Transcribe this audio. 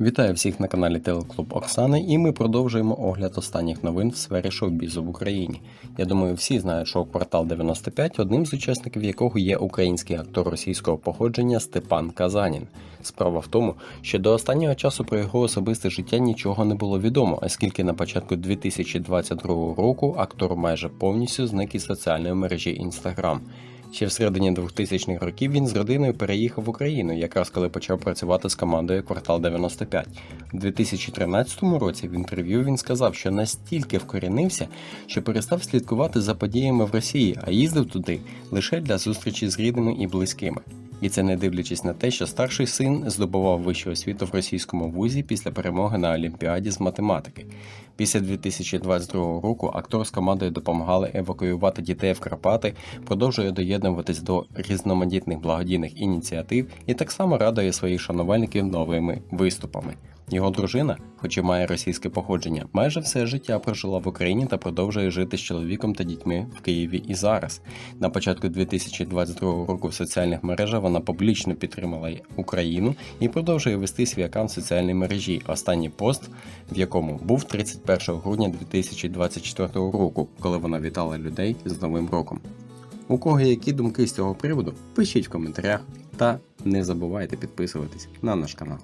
Вітаю всіх на каналі Телеклуб Оксани, і ми продовжуємо огляд останніх новин в сфері шоу-бізу в Україні. Я думаю, всі знають, що квартал 95, одним з учасників якого є український актор російського походження Степан Казанін. Справа в тому, що до останнього часу про його особисте життя нічого не було відомо, оскільки на початку 2022 року актор майже повністю зник із соціальної мережі Instagram. Ще в середині 2000-х років він з родиною переїхав в Україну, якраз коли почав працювати з командою Квартал 95. У 2013 році в інтерв'ю він сказав, що настільки вкорінився, що перестав слідкувати за подіями в Росії, а їздив туди лише для зустрічі з рідними і близькими. І це не дивлячись на те, що старший син здобував вищу освіту в російському вузі після перемоги на Олімпіаді з математики. Після 2022 року актор з командою допомагали евакуювати дітей в Карпати, продовжує доєднуватись до різноманітних благодійних ініціатив і так само радує своїх шанувальників новими виступами. Його дружина, хоч і має російське походження, майже все життя прожила в Україні та продовжує жити з чоловіком та дітьми в Києві і зараз. На початку 2022 року в соціальних мережах вона публічно підтримала Україну і продовжує вести свій аккаунт в соціальній мережі. Останній пост, в якому був 31 грудня 2024 року, коли вона вітала людей з Новим роком. У кого які думки з цього приводу, пишіть в коментарях та не забувайте підписуватись на наш канал.